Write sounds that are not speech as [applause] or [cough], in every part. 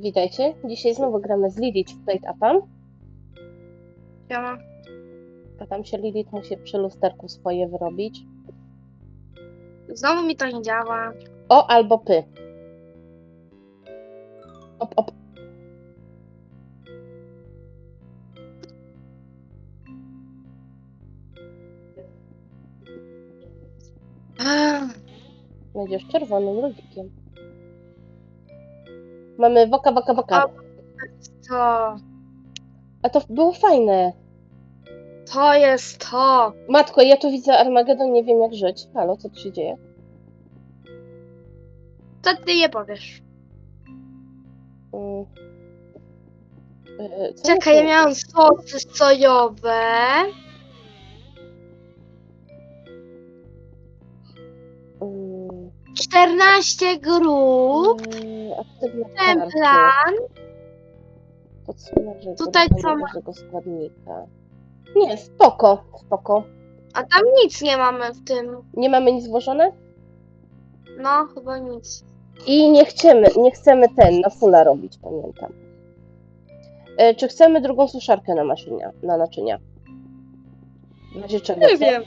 Witajcie. Dzisiaj znowu gramy z Lilith w Plate. Ja mam. A tam się Lilith musi przy lusterku swoje wyrobić. Znowu mi to nie działa. O albo py. Op, op. Będziesz czerwonym ludzikiem. Mamy woka, woka, woka. To. A to było fajne. To jest to. Matko, ja tu widzę Armagedon, nie wiem jak żyć. Halo, co tu się dzieje? Co ty nie powiesz? Mm. E, co Czekaj, ja miałam sosy sojowe. 14 grup. e, Aktywne Ten plan. Podsumowanie Tutaj co ma- składnika. Nie, spoko, spoko. A tam nic nie mamy w tym. Nie mamy nic włożone? No, chyba nic. I nie chcemy, nie chcemy ten na fulla robić, pamiętam. E, czy chcemy drugą suszarkę na maszynia, na naczynia? W razie czego? Nie co? wiem.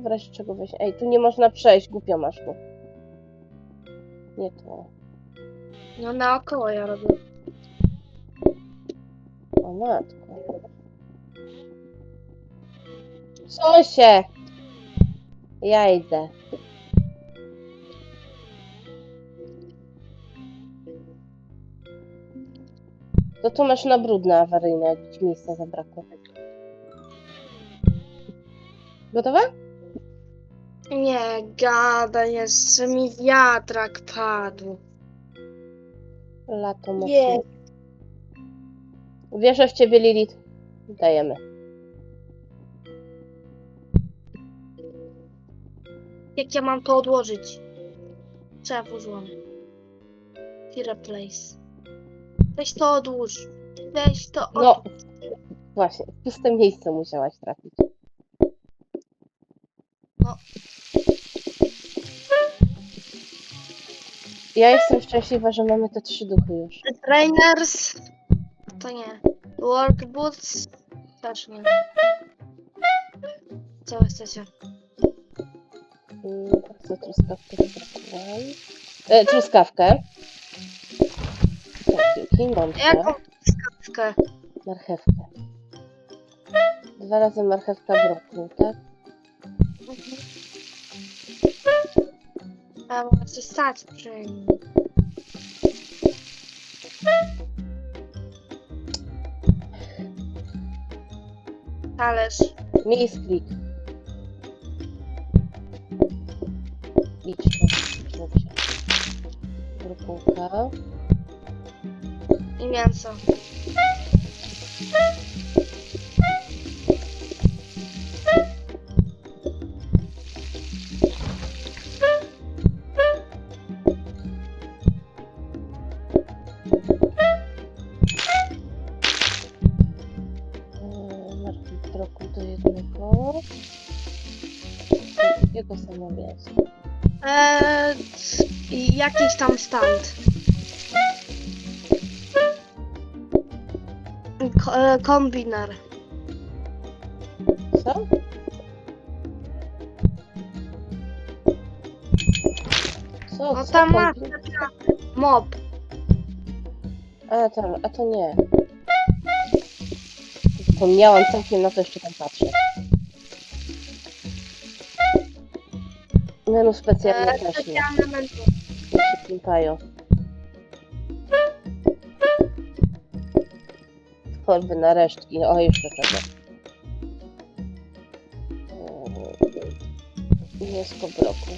W razie czego weź. Ej, tu nie można przejść, głupio masz tu. Nie to. No naokoło ja robię. O matko. Co się? Ja idę. To tu masz na brudne awaryjne, jak ci miejsca zabrakło. Gotowe? Nie, gada, jeszcze mi wiatrak padł. Lato mocno. Nie. Wierzę w ciebie, Lilith. Dajemy. Jak ja mam to odłożyć? Trzeba włożyłam. Replace. Weź to odłóż. Weź to odłóż. No, właśnie. W puste miejsce musiałaś trafić. Ja jestem szczęśliwa, że mamy te trzy duchy już. Trainers. To nie. Work boots. Też nie. Co wy chcecie? Mm, Chcę truskawkę spróbować. E, truskawkę. Kwiatki, mączkę, Jaką skawkę? marchewkę. Dwa razy marchewka w roku, tak? A może stać przy nim. Talerz. Misklik. Grupułka. I mięso. Eee, jakiś tam stand. Ko- e, kombiner. Co? Co? No co tam ma kombi- mob. A, tam, a to nie. Zapomniałam całkiem na to jeszcze tam patrzeć. Menu specjalne nie. specjalne menu. Się pimpają. Choćby na resztki. O, jeszcze czego. Eee, Mięsko broku.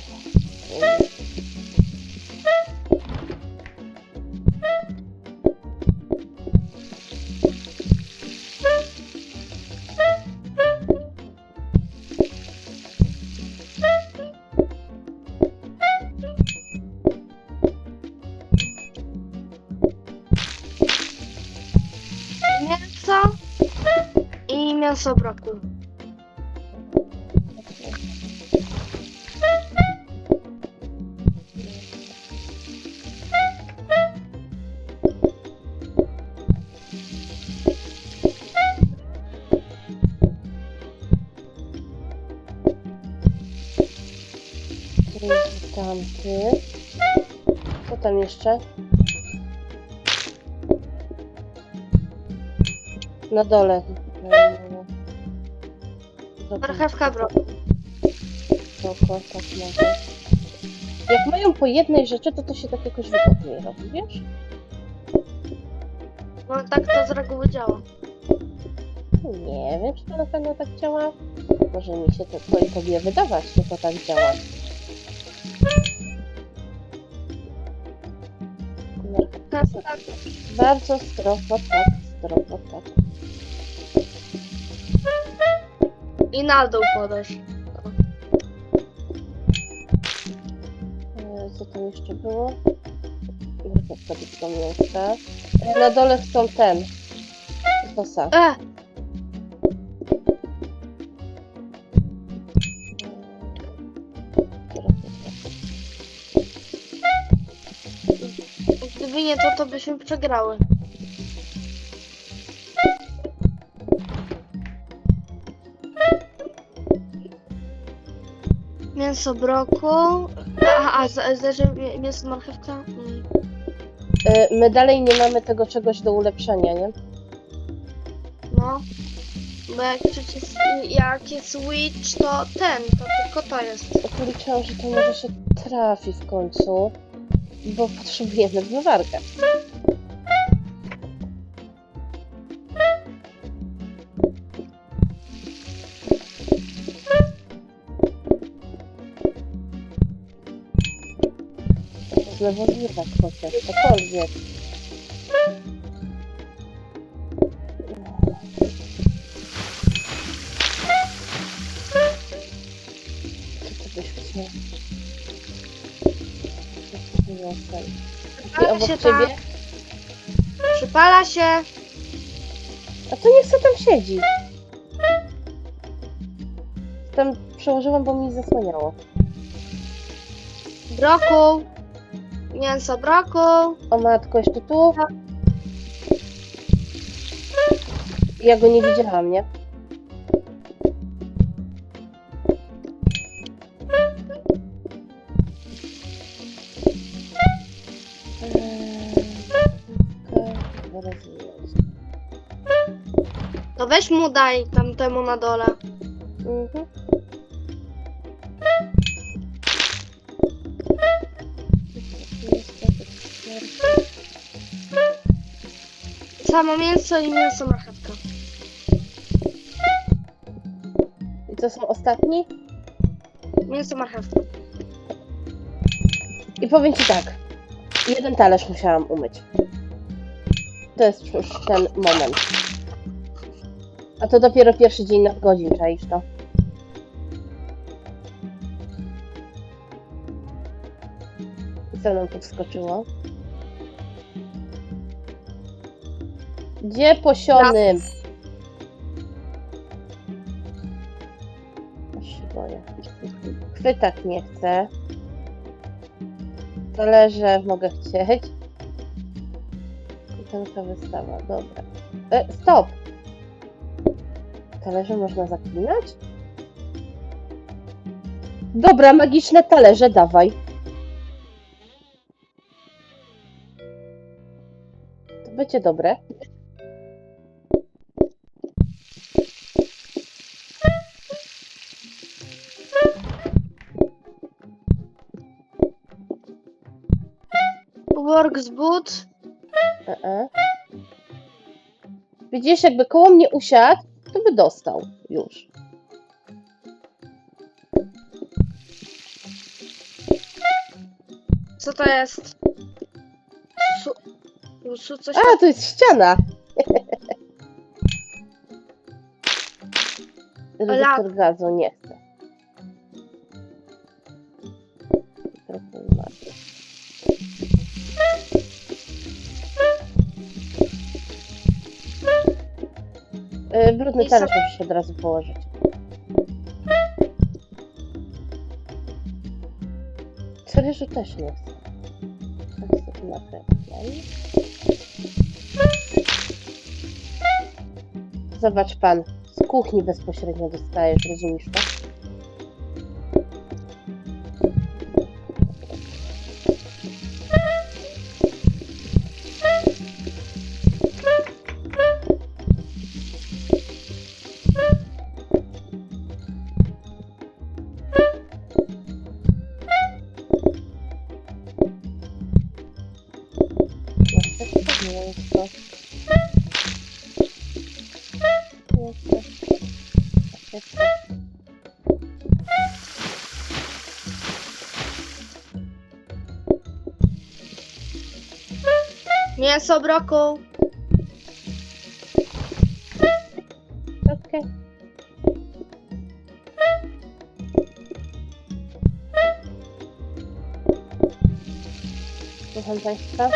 Tamty. Co tam jeszcze? Na dole. Marchewka, bro. Spoko, tak może. Jak mają po jednej rzeczy, to to się tak jakoś wygodniej robi, wiesz? No tak to z reguły działa. Nie wiem, czy to na pewno tak działa. Może mi się to twojej tobie wydawać, że to tak działa. Marchewka. Bardzo zdrowo, tak, zdrowo, tak. I na dół podasz. E, Co tam jeszcze było? Marchewka do mięska. E, Na dole chcą ten. Kosa. Gdyby nie to, to byśmy przegrały. Mięso broku. A, a zależy mi- mięso marchewka. Mm. E, My dalej nie mamy tego czegoś do ulepszenia, nie? No. Bo jak przecież jak jest witch, to ten, to tylko to jest. Policzyłam, że to może się trafi w końcu, bo potrzebujemy zmywarkę. Znowu zmywak chociaż, cokolwiek. I Przypala obok się ciebie? tak. Przypala się. A to niech co tam siedzi. Tam przełożyłam, bo mi zasłaniało. Brokuł. Mięso brokuł. O matko, jeszcze tu? Ja go nie widziałam, nie? Jest. To weź mu daj tamtemu na dole. Mhm. Samo mięso i mięso marchewka. I co są ostatni? Mięso marchewka. I powiem ci tak. Jeden talerz musiałam umyć. To jest już ten moment. A to dopiero pierwszy dzień nadgodzin, czaisz to? I co nam tu wskoczyło? Gdzie posiony? Się boję. Chwytak nie chcę. Talerze mogę chcieć. Kuchenka wystawa, dobra. E, stop! Talerze można zaklinać? Dobra, magiczne talerze, dawaj. To będzie dobre. Works boot. E -e. Widzisz, jakby koło mnie usiadł, to by dostał już. Co to jest? Su, su coś A, to jest ściana. Reduktor gazu nie Talerz so- musisz od razu położyć. Ryżu też nie chcę. Tak sobie nakręcam. Zobacz pan, z kuchni bezpośrednio dostajesz, rozumiesz to? Mięso brokuł. Okej. Słucham Państwa.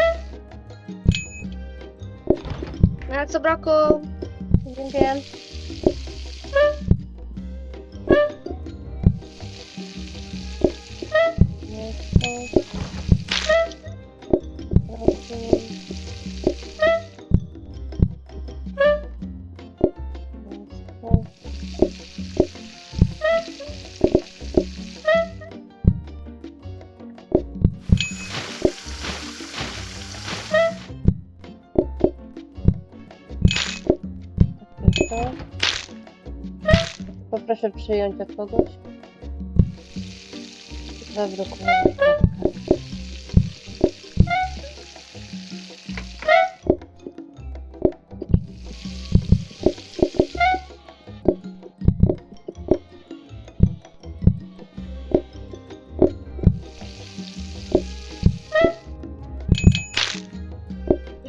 Mięso brokuł. Dziękuję. Poproszę przyjąć od kogoś. Zabrukuję.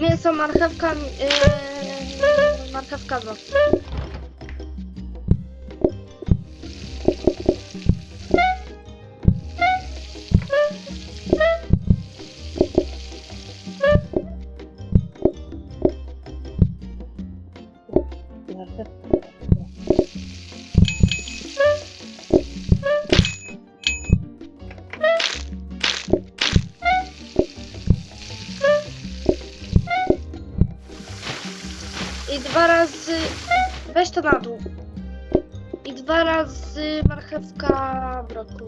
Mięso, marchewka, yy, marchewka brokuł. Na dół. I dwa razy marchewka brokuł.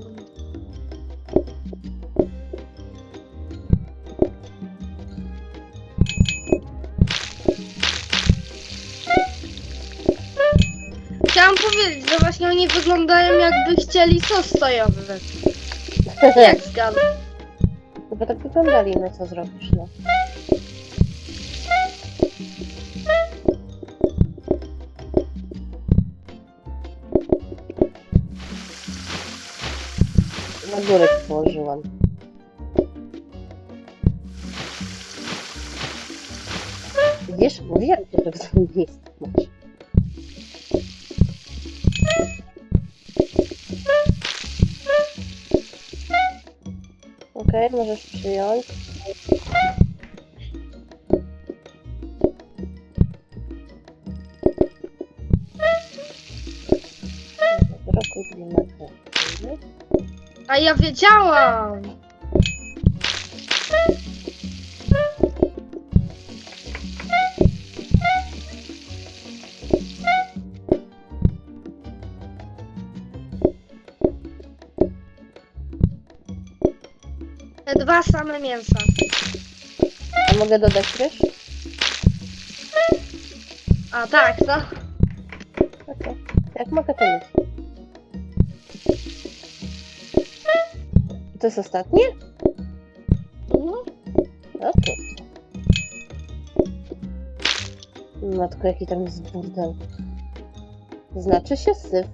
Chciałam powiedzieć, że właśnie oni wyglądają jakby chcieli sos sojowy. [laughs] Jak zgadł. No bo tak wyglądali, no co zrobisz, no. Na górę ci położyłam. Widzisz? Mówiłam ci, że w tym A ja wiedziałam! Te dwa same mięsa. A mogę dodać ryż? A tak, to. Okej. Jak mogę to mieć? To jest ostatnie? No kurczę. Matko, jaki tam jest burdel. Znaczy się syf.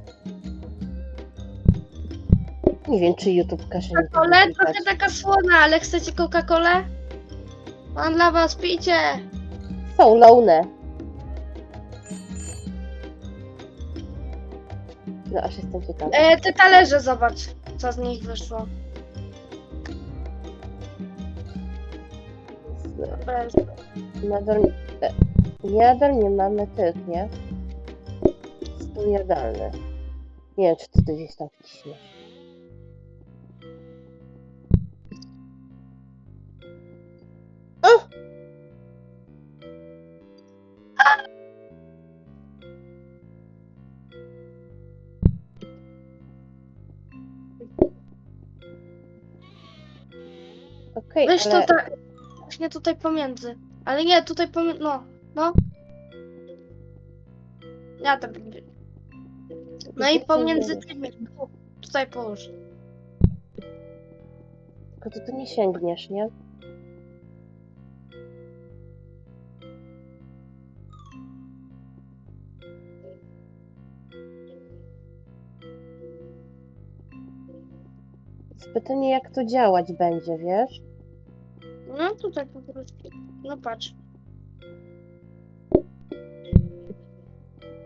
Nie wiem, czy YouTube każe mi tego Coca-Cola klikać. trochę taka słona, ale chcecie Coca-Colę? Mam dla was, pijcie! Są laune. No aż jestem ciekawa. E, te talerze zobacz, co z nich wyszło. Bez. Nadal, e, nadal nie mamy tych, nie? Jadalny. Nie wiem, czy ty to gdzieś tam wciśniesz. O! Okej, Weź ale... tutaj, właśnie tutaj pomiędzy. Ale nie, tutaj pomiędzy, no, no. Ja tam... No i pomiędzy tymi, tutaj połóż. Tylko ty tu nie sięgniesz, nie? Pytanie, jak to działać będzie, wiesz? No tutaj po prostu. No patrz.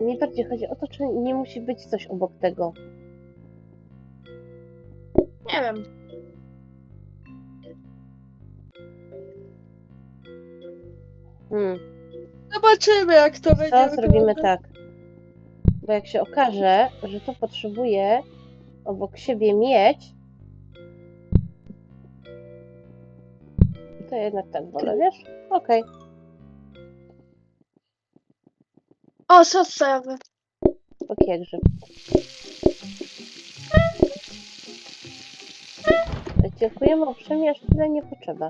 Mi bardziej chodzi o to, czy nie musi być coś obok tego. Nie wiem. Hmm. Zobaczymy jak to Co zrobimy tak? Bo jak się okaże, że to potrzebuje obok siebie mieć, to jednak tak wolę, wiesz? Okej. O, sos sojowy. Okay. grzyb. Dziękujemy uprzejmie, aż tyle nie potrzeba.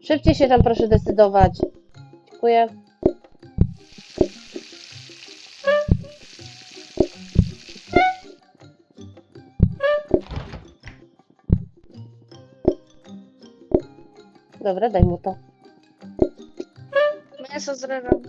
Szybciej się tam proszę decydować. Dziękuję. Dobra, daj mu to. Mięso z rybą.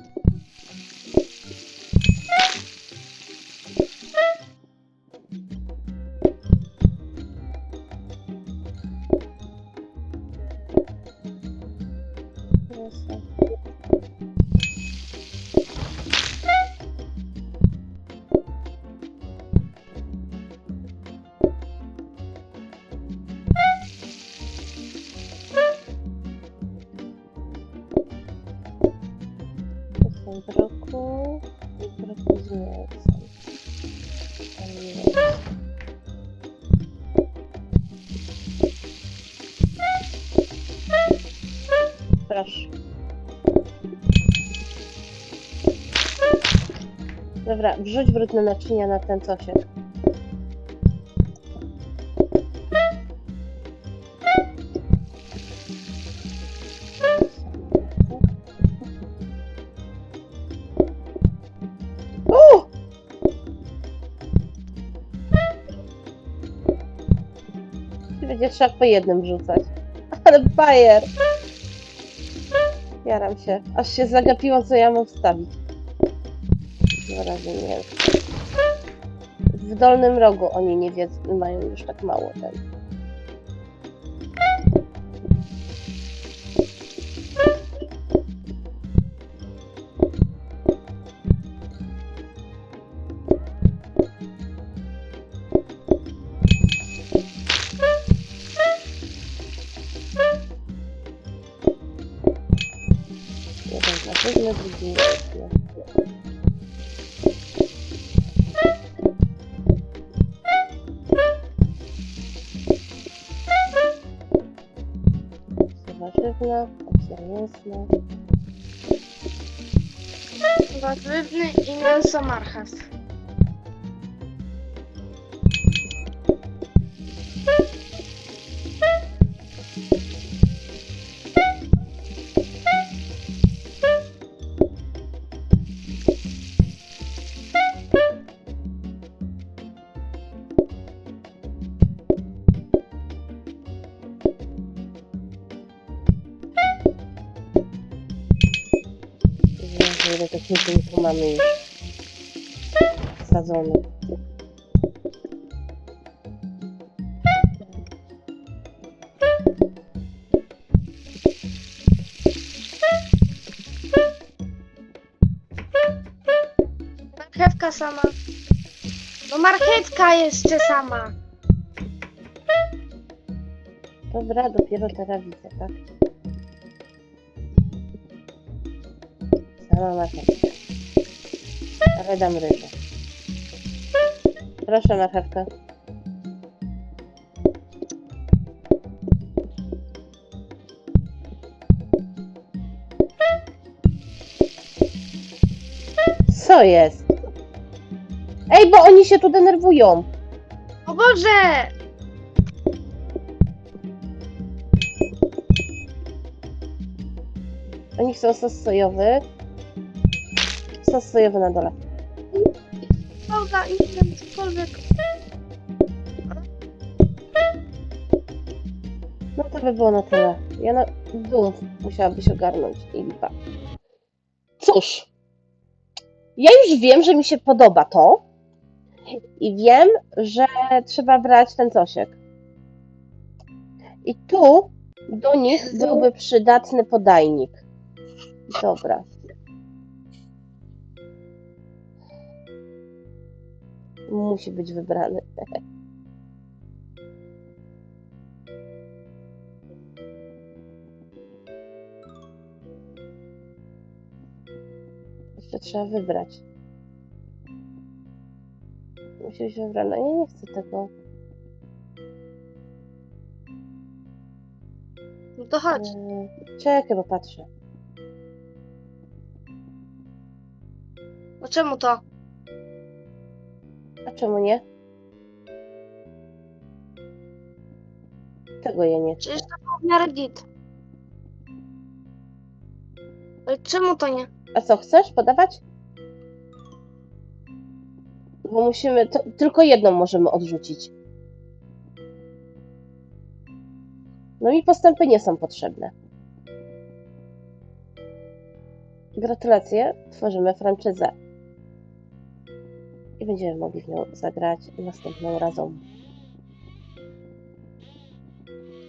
Dobra, wrzuć brudne naczynia na ten cosiek. Będzie trzeba po jednym wrzucać. [laughs] Ale bajer! Jaram się. Aż się zagapiło, co ja mam wstawić. Dwa razy mięso. W dolnym rogu oni nie wiedzą, mają już tak mało ten. Mięsna. Warzywny i mięso. Ile techniki tu mamy już wsadzonych. Marchewka sama. No marchewka jeszcze sama. Dobra, dopiero teraz widzę, tak? Sama marchewka. Ale dam ryżę. Proszę marchewkę. Co jest? Ej, bo oni się tu denerwują. O Boże! Oni chcą sos sojowy. Sos sojowy na dole. Dobra, idźmy cokolwiek. No to by było na tyle. Ja na dół musiałabyś ogarnąć i lipa. Cóż. Ja już wiem, że mi się podoba to. I wiem, że trzeba brać ten cosiek. I tu do nich byłby przydatny podajnik. Dobra. Musi być wybrany. Jeszcze [laughs] trzeba wybrać. Musi być wybrane. Ja nie chcę tego. No to chodź. Eee, Czekaj, bo patrzę. No czemu to? A czemu nie? Tego ja nie chcę. Przecież to było w miarę git. Ale czemu to nie? A co, chcesz podawać? Bo musimy, to, tylko jedną możemy odrzucić. No i postępy nie są potrzebne. Gratulacje, tworzymy franczyzę. I będziemy mogli w nią zagrać następną razą.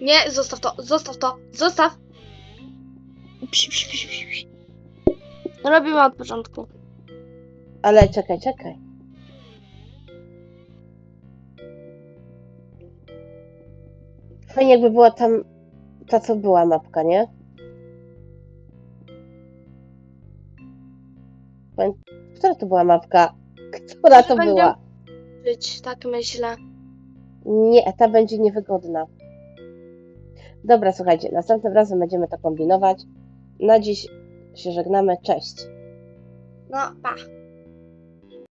Nie, zostaw to, zostaw to, zostaw! Psi, psi, psi, psi, psi. Robimy od początku. Ale czekaj, czekaj. Fajnie jakby była tam ta, co była mapka, nie? Która to była mapka? Która to Będzie- była? Być, tak myślę. Nie, ta będzie niewygodna. Dobra, słuchajcie, następnym razem będziemy to kombinować. Na dziś się żegnamy. Cześć. No, pa.